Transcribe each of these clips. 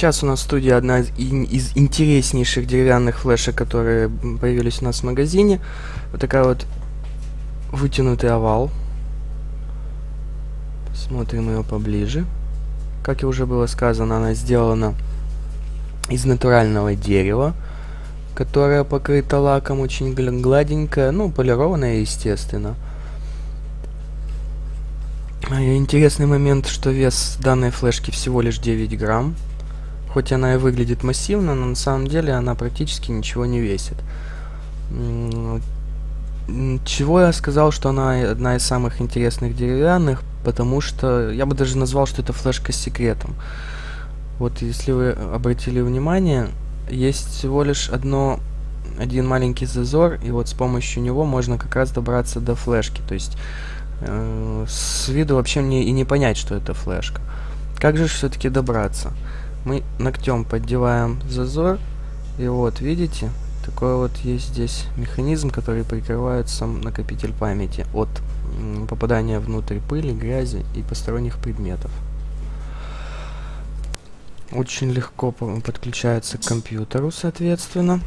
сейчас у нас в студии одна из, из интереснейших деревянных флешек, которые появились у нас в магазине. Вот такая вот вытянутый овал. Смотрим ее поближе. Как и уже было сказано, она сделана из натурального дерева, которое покрыто лаком, очень гладенькое, ну, полированное, естественно. Интересный момент, что вес данной флешки всего лишь 9 грамм. Хоть она и выглядит массивно, но на самом деле она практически ничего не весит. Чего я сказал, что она одна из самых интересных деревянных, потому что я бы даже назвал, что это флешка с секретом. Вот если вы обратили внимание, есть всего лишь одно один маленький зазор, и вот с помощью него можно как раз добраться до флешки. То есть э, с виду вообще мне и не понять, что это флешка. Как же все-таки добраться? Мы ногтем поддеваем зазор, и вот видите, такой вот есть здесь механизм, который прикрывает сам накопитель памяти от попадания внутрь пыли, грязи и посторонних предметов. Очень легко подключается к компьютеру, соответственно.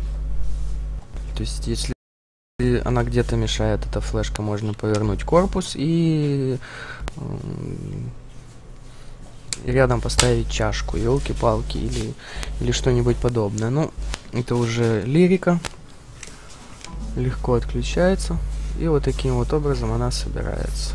То есть, если она где-то мешает, эта флешка, можно повернуть корпус и рядом поставить чашку, елки-палки или, или что-нибудь подобное. Ну, это уже лирика. Легко отключается. И вот таким вот образом она собирается.